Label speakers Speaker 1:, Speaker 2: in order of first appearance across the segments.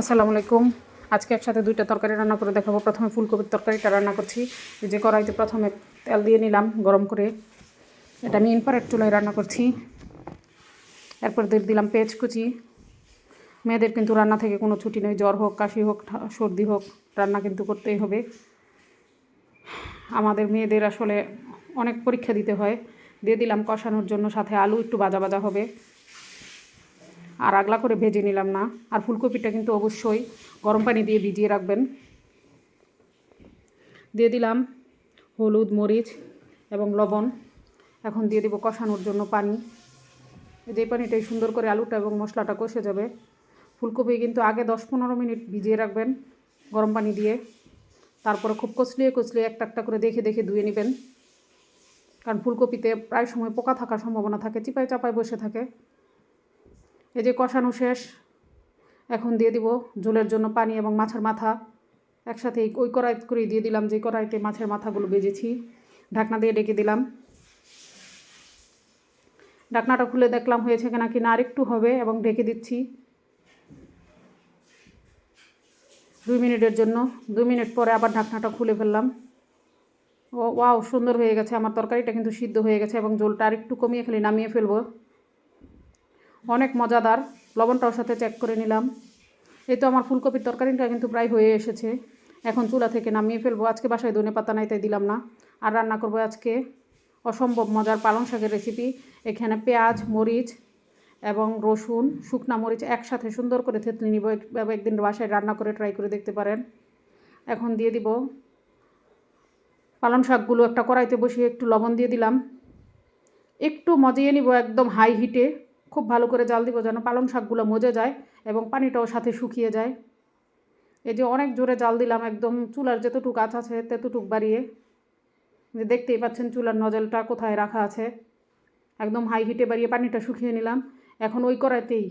Speaker 1: আসসালামু আলাইকুম। আজকে একসাথে দুইটা তরকারি রান্না করে দেখাবো। প্রথমে ফুলকপির তরকারিটা রান্না করছি। যে কড়াইতে প্রথমে তেল দিয়ে নিলাম গরম করে। এটা আমি ইনফারেট চুলায় রান্না করছি। এরপর দিয়ে দিলাম পেঁয়াজ কুচি মেয়েদের কিন্তু রান্না থেকে কোনো ছুটি নেই। জ্বর হোক, কাশি হোক সর্দি হোক, রান্না কিন্তু করতেই হবে। আমাদের মেয়েদের আসলে অনেক পরীক্ষা দিতে হয়। দিয়ে দিলাম কষানোর জন্য, সাথে আলু একটু বাজা বাজা হবে। আর আগলা করে ভেজে নিলাম না। আর ফুলকপিটা কিন্তু অবশ্যই গরম পানি দিয়ে ভিজিয়ে রাখবেন। দিয়ে দিলাম হলুদ, মরিচ এবং লবণ। এখন দিয়ে দেবো কষানোর জন্য পানি। যে পানিটাই সুন্দর করে আলুটা এবং মশলাটা কষে যাবে। ফুলকপি কিন্তু আগে দশ পনেরো মিনিট ভিজিয়ে রাখবেন গরম পানি দিয়ে। তারপরে খুব কচলিয়ে কচলিয়ে একটা একটা করে দেখে দেখে ধুয়ে নেবেন। কারণ ফুলকপিতে প্রায় সময় পোকা থাকার সম্ভাবনা থাকে চিপায় চাপায় বসে থাকে। এই যে কষানো শেষ, এখন দিয়ে দিব ঝোলের জন্য পানি এবং মাছের মাথা। একসাথে ওই কড়াই করে দিয়ে দিলাম, যে কড়াইতে মাছের মাথাগুলো বেজেছি। ঢাকনা দিয়ে ডেকে দিলাম। ঢাকনাটা খুলে দেখলাম হয়েছে কিনা কি না, আরেকটু হবে এবং ঢেকে দিচ্ছি। দুই মিনিটের জন্য, দুই মিনিট পরে আবার ঢাকনাটা খুলে ফেললাম। ও, ওয়াও, সুন্দর হয়ে গেছে। আমার তরকারিটা কিন্তু সিদ্ধ হয়ে গেছে এবং ঝোলটা আরেকটু কমিয়ে খালি নামিয়ে ফেলব। অনেক মজাদার। লবণটাও সাথে চেক করে নিলাম। এই তো আমার ফুলকপির তরকারিটা কিন্তু প্রায় হয়ে এসেছে। এখন চুলা থেকে নামিয়ে ফেলব। আজকে বাসায় ধনে পাতা নাই, তাই দিলাম না। আর রান্না করব আজকে অসম্ভব মজার পালং শাকের রেসিপি এখানে পেঁয়াজ, মরিচ এবং রসুন, শুকনা মরিচ একসাথে সুন্দর করে থেতলে নিব। একদিন বাসায় রান্না করে ট্রাই করে দেখতে পারেন। এখন দিয়ে দিব পালং শাকগুলো। একটা কড়াইতে বসিয়ে একটু লবণ দিয়ে দিলাম। একটু মজিয়ে নিব একদম হাই হিটে খুব ভালো করে জাল দিব যেন পালং শাকগুলো মজে যায় এবং পানিটাও সাথে শুকিয়ে যায়। এই যে অনেক জোরে জাল দিলাম একদম চুলার যেতটুক আঁচ আছে তেতটুক বাড়িয়ে। যে দেখতেই পাচ্ছেন চুলার নজলটা কোথায় রাখা আছে। একদম হাই হিটে বাড়িয়ে পানিটা শুকিয়ে নিলাম। এখন ওই কড়াইতেই।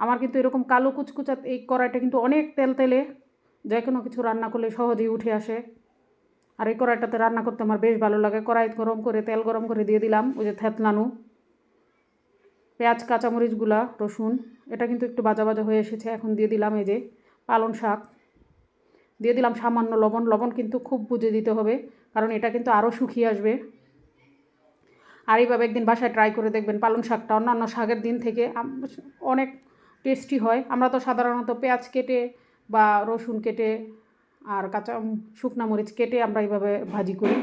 Speaker 1: আমার কিন্তু এরকম কালো কুচকুচা এই কড়াইটা কিন্তু অনেক তেল তেলে যে কোনো কিছু রান্না করলে সহজেই উঠে আসে। আর এই কড়াইটাতে রান্না করতে আমার বেশ ভালো লাগে। কড়াই গরম করে তেল গরম করে দিয়ে দিলাম। ওই যে থেতলানো। পেঁয়াজ কাঁচামরিচগুলা রসুন, এটা কিন্তু একটু বাজা বাজা হয়ে এসেছে। এখন দিয়ে দিলাম এই যে পালং শাক। দিয়ে দিলাম সামান্য লবণ। লবণ কিন্তু খুব বুঝে দিতে হবে, কারণ এটা কিন্তু আরও শুকিয়ে আসবে। আর এইভাবে একদিন বাসায় ট্রাই করে দেখবেন পালং শাকটা। অন্যান্য শাকের দিন থেকে অনেক টেস্টি হয়। আমরা তো সাধারণত পেঁয়াজ কেটে বা রসুন কেটে আর কাঁচা, শুকনা মরিচ কেটে আমরা এইভাবে ভাজি করি।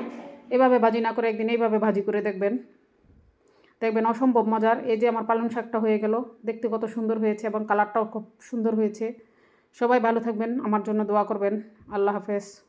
Speaker 1: এভাবে ভাজি না করে একদিন এইভাবে ভাজি করে দেখবেন। দেখবেন অসম্ভব মজার। এই যে আমার পালং শাকটা হয়ে গেল, দেখতে কত সুন্দর হয়েছে এবং কালারটাও খুব সুন্দর হয়েছে। সবাই ভালো থাকবেন, আমার জন্য দোয়া করবেন। আল্লাহ হাফেজ।